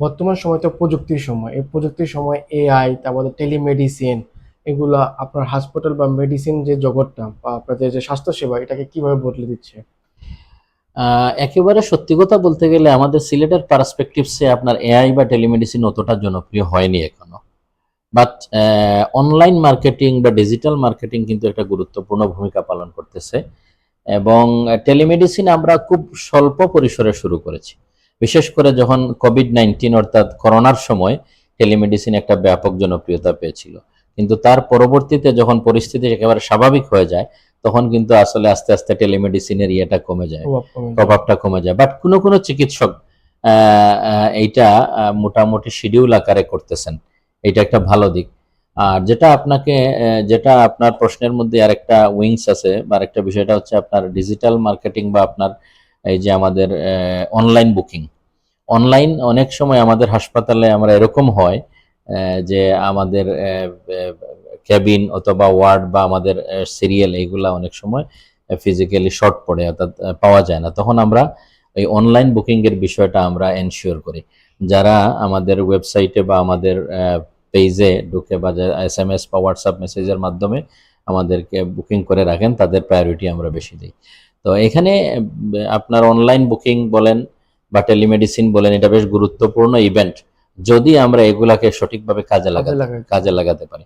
বর্তমান সময় তো প্রযুক্তির সময়। এই প্রযুক্তির সময় এআই তারপরে টেলিমেডিসিন এগুলা আপনার হাসপাতাল বা মেডিসিন যে জগৎটা বা আপনাদের যে স্বাস্থ্যসেবা, এটাকে কীভাবে বদলে দিচ্ছে? একেবারে সত্যি কথা বলতে গেলে আমাদের সিলেটের পার্সপেক্টিভসে আপনার এআই বা টেলিমেডিসিন অতটা জনপ্রিয় হয়নি এখনও। বাট অনলাইন মার্কেটিং বা ডিজিটাল মার্কেটিং কিন্তু একটা গুরুত্বপূর্ণ ভূমিকা পালন করতেছে। এবং টেলিমেডিসিন আমরা খুব স্বল্প পরিসরে শুরু করেছি। বিশেষ করে যখন কোভিড নাইন্টিন অর্থাৎ করোনার সময় টেলিমেডিসিন একটা ব্যাপক জনপ্রিয়তা পেয়েছিল। কিন্তু তার পরবর্তীতে যখন পরিস্থিতি একেবারে স্বাভাবিক হয়ে যায় তখন কিন্তু আসলে আস্তে আস্তে টেলিমেডিসিনের ইয়েটা কমে যায়। প্রভাবটা কমে যায়। বাট কোনো কোনো চিকিৎসক এইটা মোটামুটি শিডিউল আকারে করতেছেন। এটা একটা ভালো দিক। আর যেটা আপনাকে যেটা আপনার প্রশ্নের মধ্যে আরেকটা উইংস আছে বা আরেকটা বিষয়টা হচ্ছে আপনার ডিজিটাল মার্কেটিং বা আপনার এই যে আমাদের অনলাইন বুকিং অনলাইন অনেক সময় আমাদের হাসপাতালে আমরা এরকম হয় যে আমাদের ক্যাবিন অথবা ওয়ার্ড বা আমাদের সিরিয়াল এইগুলা অনেক সময় ফিজিক্যালি শর্ট পড়ে, অর্থাৎ পাওয়া যায় না। তখন আমরা এই অনলাইন বুকিং এর বিষয়টা আমরা এনশিওর করি। যারা আমাদের ওয়েবসাইটে বা আমাদের পেজে ঢুকে বা এস এম এস বা হোয়াটসঅ্যাপ মেসেজের মাধ্যমে আমাদেরকে বুকিং করে রাখেন, তাদের প্রায়োরিটি আমরা বেশি দিই। তো এখানে আপনার অনলাইন বুকিং বলেন বা টেলিমেডিসিন বলেন এটা বেশ গুরুত্বপূর্ণ ইভেন্ট যদি আমরা এগুলাকে সঠিকভাবে কাজে লাগাতে। কাজে লাগাতে পারি